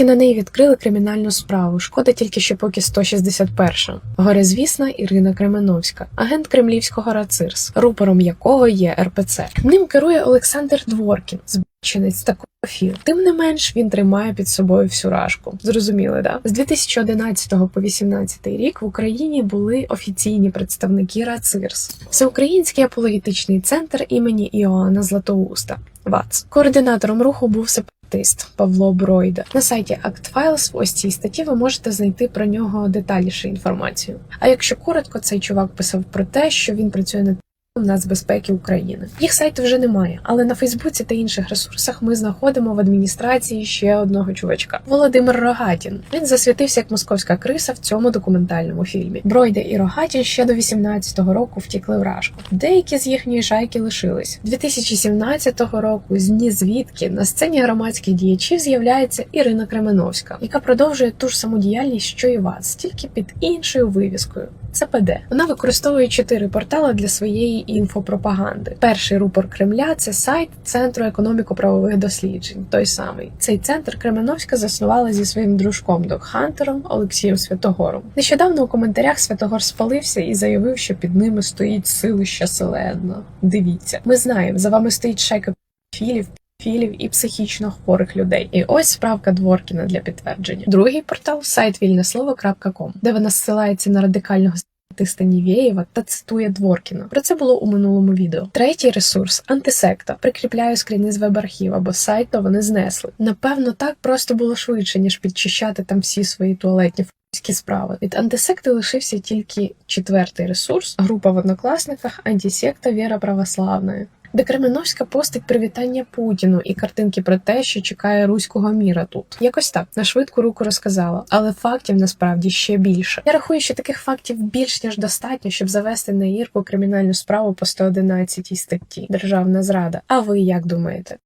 Нарешті на неї відкрили кримінальну справу. Шкода тільки, що поки 161. Горизвісна Ірина Кременовська, агент кремлівського РАЦИРС, рупором якого є РПЦ. Ним керує Олександр Дворкін, збчинець такого фір. Тим не менш він тримає під собою всю рашку. Зрозуміли, да? З 2011 по 2018 рік в Україні були офіційні представники РАЦИРС, Всеукраїнський аполітичний центр імені Іоанна Златоуста. ВАЦ. Координатором руху був сепаратист Павло Бройда. На сайті ActFiles в ось цій статті ви можете знайти про нього детальніше інформацію. А якщо коротко, цей чувак писав про те, що він працює над Нацбезпеки України. Їх сайту вже немає, але на Фейсбуці та інших ресурсах ми знаходимо в адміністрації ще одного чувачка Володимир Рогатін. Він засвітився як московська криса в цьому документальному фільмі. Бройде і Рогатін ще до 18-го року втікли в Рашку. Деякі з їхньої шайки лишились 2017 року. З ні звідки на сцені громадських діячів з'являється Ірина Кременовська, яка продовжує ту ж саму діяльність, що і вас, тільки під іншою вивіскою. ЦПД. Вона використовує чотири портали для своєї інфопропаганди. Перший рупор Кремля це сайт Центру економіко-правових досліджень. Той самий цей центр Кременовська заснувала зі своїм дружком докхантером Олексієм Святогором. Нещодавно у коментарях Святогор спалився і заявив, що під ними стоїть силища селена. Дивіться, ми знаємо, за вами стоїть шайка філів. Філів і психічно хворих людей. І ось справка Дворкіна для підтвердження. Другий портал сайт вільнеслово.ком, де вона зсилається на радикального Тиста Нівєєва та цитує Дворкіна. Про це було у минулому відео. Третій ресурс антисекта. Прикріпляю скріни з веб-архіва, бо сайт то вони знесли. Напевно, так просто було швидше, ніж підчищати там всі свої туалетні ф***ські справи. Від антисекти лишився тільки четвертий ресурс, група в однокласниках антисекта Віра Православної. Де Кременовська постить привітання Путіну і картинки про те, що чекає руського міра тут. Якось так на швидку руку розказала, але фактів насправді ще більше. Я рахую, що таких фактів більш ніж достатньо, щоб завести на Ірку кримінальну справу по 111 статті Державна зрада. А ви як думаєте?